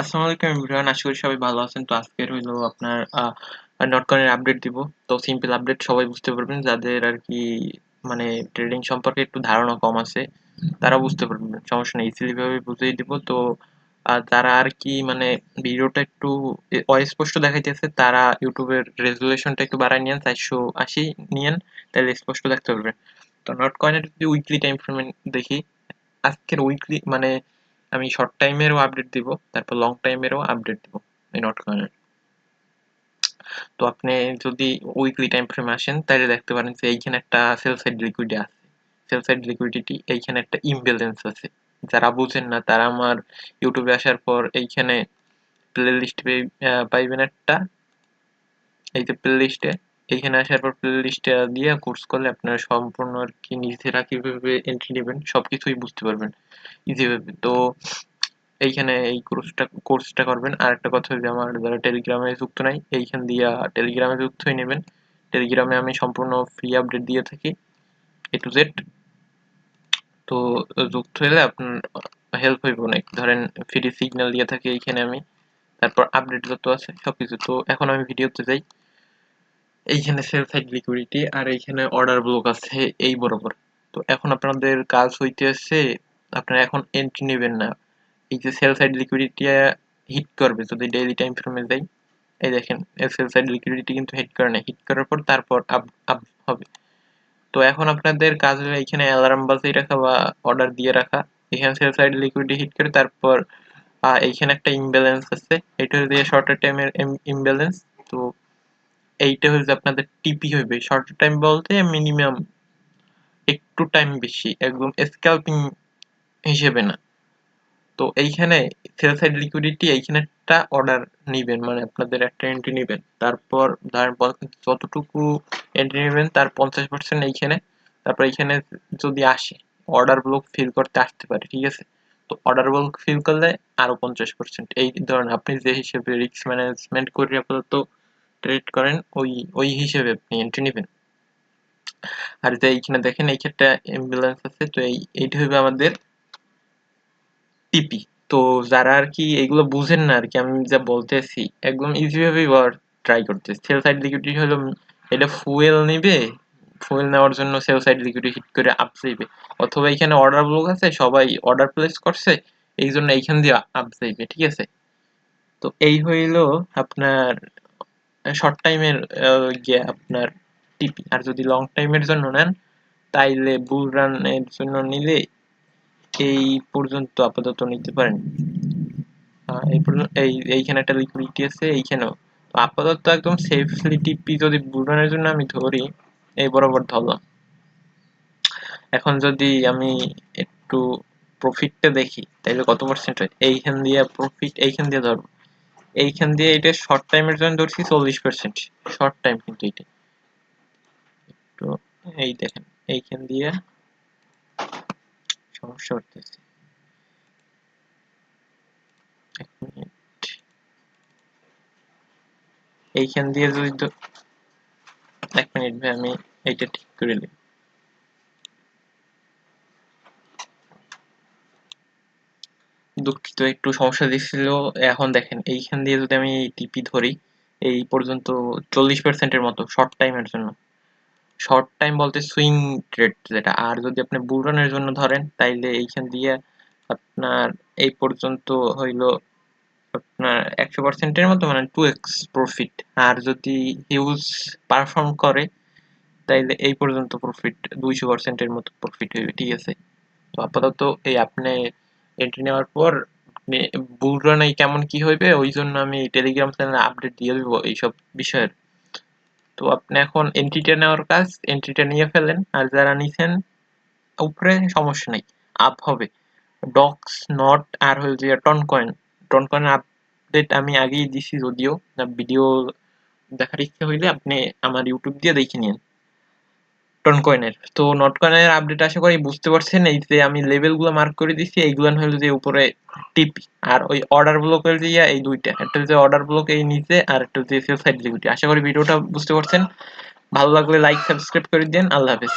আসসালামু আলাইকুম এভরিওয়ান, আশা করি সবাই ভালো আছেন। তো আজকের আপনার আপডেট দিব। তো সিম্পল আপডেট সবাই বুঝতে পারবেন। যাদের আর কি মানে ট্রেডিং সম্পর্কে একটু ধারণা কম আছে তারা বুঝতে পারবেন। সমস্যা নেই বুঝিয়ে দিব। তো যারা আর কি মানে ভিডিওটা একটু অস্পষ্ট দেখাইতেছে, তারা ইউটিউবের রেজুলেশনটা একটু বাড়ায় নিয়েন, চারশো আশি নিয়েন, তাহলে স্পষ্ট দেখতে পারবেন। তো নটকয়েনের যদি উইকলি টাইম ফ্রেম দেখি, আজকের উইকলি মানে আমি শর্ট টাইমেরও আপডেট দিব, তারপর লং টাইমেরও আপডেট দিব এই নট কয়েনের তো আপনি যদি উইকলি টাইম ফ্রেম আসেন, তাহলে দেখতে পারেন যে এইখানে একটা সেল সাইড লিকুইডি আছে। সেল সাইড লিকুইডিটি এইখানে একটা ইমব্যালেন্স আছে। যারা বুঝেন না, তারা আমার ইউটিউবে আসার পর এইখানে প্লে লিস্ট পাইবেন একটা। এই যে প্লে লিস্টে এইখানে আসার পর প্লে লিস্টে দিয়ে কোর্স করলে আপনারা সম্পূর্ণ আর কি নিজেরা কীভাবে এন্ট্রি নেবেন সব কিছুই বুঝতে পারবেন ইজিভাবে তো এইখানে এই কোর্সটা কোর্সটা করবেন। আর একটা কথা যে আমার যারা টেলিগ্রামে যুক্ত নাই, এইখান দিয়ে টেলিগ্রামে যুক্ত হয়ে নেবেন। টেলিগ্রামে আমি সম্পূর্ণ ফ্রি আপডেট দিয়ে থাকি এ টু জেড তো যুক্ত হলে আপনার হেল্প হইব অনেক। ধরেন ফ্রি সিগন্যাল দিয়ে থাকি এইখানে আমি, তারপর আপডেট যত আছে সব কিছু তো এখন আমি ভিডিওতে যাই। এইখানে সেল সাইড লিকুইডিটি আর এইখানে অর্ডার ব্লক আছে এই বরাবর। তো এখন আপনাদের কাজ হইতে আছে আপনারা এখন এন্ট্রি নেবেন না। এই যে সেল সাইড লিকুইডিটি হিট করবে যদি ডেইলি টাইম ফ্রেমে যাই। এই দেখেন সেল সাইড লিকুইডিটি কিন্তু হিট করে না হিট করার পর তারপর আপ আপ হবে। তো এখন আপনাদের কাজ হলো এখানে অ্যালার্ম বাজিয়ে রাখা বা অর্ডার দিয়ে রাখা। এখানে সেল সাইড লিকুইডিটি হিট করে তারপর এইখানে একটা ইমব্যালেন্স আছে। এটা দিয়ে শর্টার টাইমের ইমব্যালেন্স এইটা হচ্ছে আপনাদের টিপি হইবে। শর্ট টাইম বলতে মিনিমাম একটু টাইম বেশি, একদম স্ক্যাল্পিং হিসেবে না। তো এইখানে সেল সাইড লিকুইডিটি এইখানে একটা অর্ডার নেবেন মানে আপনাদের একটা এন্ট্রি নেবেন। তারপর ধরেন যতটুকু এন্ট্রি নেবেন তার পঞ্চাশ পার্সেন্ট এইখানে। তারপর এইখানে যদি আসে অর্ডার ব্লক ফিল করতে আসতে পারে, ঠিক আছে? তো অর্ডার ব্লক ফিল করলে আরও পঞ্চাশ পার্সেন্ট এই ধরেন আপনি যে হিসেবে রিস্ক ম্যানেজমেন্ট করে আপাতত ট্রেড করেন, ওই ওই হিসেবে আপনি এন্ট্রি নেবেন। আর যে এইখানে দেখেন, এই ক্ষেত্রে অ্যাম্বুলেন্স আছে তো এই, এইটা হবে আমাদের টিপি তো যারা আর কি এগুলো বুঝেন না আর কি, আমি যা বলতেছি, একদম ইজিভাবেই ট্রাই করতেছি। সেল সাইড লিকুইডিটি হলো, এটা ফুয়েল নিবে ফুয়েল নেওয়ার জন্য সেল সাইড লিকুইডিটি হিট করে আপ যাইবে অথবা এখানে অর্ডার ব্লক আছে, সবাই অর্ডার প্লেস করছে এই জন্য এইখান দিয়ে আপ যাইবে ঠিক আছে? তো এই হইল আপনার শর্ট টাইমের গিয়ে আপনার টিপি আর যদি লং টাইমের জন্য নেন, তাইলে বুল রানের জন্য নিলে এই পর্যন্ত আপাতত নিতে পারেন। এই এই, এইখানে একটা লিকুইডিটি আছে, এইখানেও। তো আপাতত একদম সেফলি টিপি যদি বুল রানের জন্য আমি ধরি, এই বরাবর ধরলাম। এখন যদি আমি একটু প্রফিটটা দেখি, তাইলে কত পার্সেন্ট হয়? এইখান দিয়ে প্রফিট এইখান দিয়ে ধরবো। এইখান দিয়ে এটা শর্ট টাইমের জন্য ধরছি চল্লিশ পার্সেন্ট শর্ট টাইম কিন্তু এটা তো এই দেখেন, এইখান দিয়ে সমস্যা হতেছে এইখান দিয়ে যদি এক মিনিট ভাই, আমি এইটা ঠিক করে নিই। দুঃখিত, একটু সমস্যা দিচ্ছিল, এখন দেখেন, এইখান দিয়ে যদি আমি টিপি ধরি, এই পর্যন্ত চল্লিশ পার্সেন্টের মতো শর্ট টাইমের জন্য। শর্ট টাইম বলতে সুইং ট্রেড যেটা, আর যদি আপনি বুলরানের জন্য ধরেন, তাইলে এইখান দিয়ে আপনার এই পর্যন্ত হইল আপনার একশো পার্সেন্টের মতো মানে টু এক্স প্রফিট আর যদি হিউজ পারফর্ম করে, তাইলে এই পর্যন্ত প্রফিট দুইশো পার্সেন্টের মতো প্রফিট হইবে, ঠিক আছে? তো আপাতত এই আপনি এন্ট্রি নেওয়ার পর বুল রানে কেমন কি হইবে, ওই জন্য আমি টেলিগ্রাম চ্যানেলে আপডেট দিয়ে দেবো এইসব বিষয়ের। তো আপনি এখন এন্ট্রিটা নেওয়ার কাজ এন্ট্রিটা নিয়ে ফেলেন, আর যারা নিছেন, উপরে সমস্যা নেই আপ হবে। ডক্স নট আর হল যে TON coin TON coin update আমি আগেই দিছি যদিও ভিডিও দেখার ইচ্ছে হইলে আপনি আমার ইউটিউব দিয়ে দেখে নিন টন কয়েনের তো নট কয়েনের আপডেট আশা করি বুঝতে পারছেন, এই যে আমি লেভেলগুলো মার্ক করে দিচ্ছি এইগুলো হলো যে উপরে টিপ আর ওই অর্ডার ব্লকের যে এই দুইটা। একটা যে অর্ডার ব্লক এই নিচে আর একটা যে সেল সাইড লিকুইডিটি আশা করি ভিডিওটা বুঝতে পারছেন। ভালো লাগলে লাইক সাবস্ক্রাইব করে দেন। আল্লাহ হাফেজ।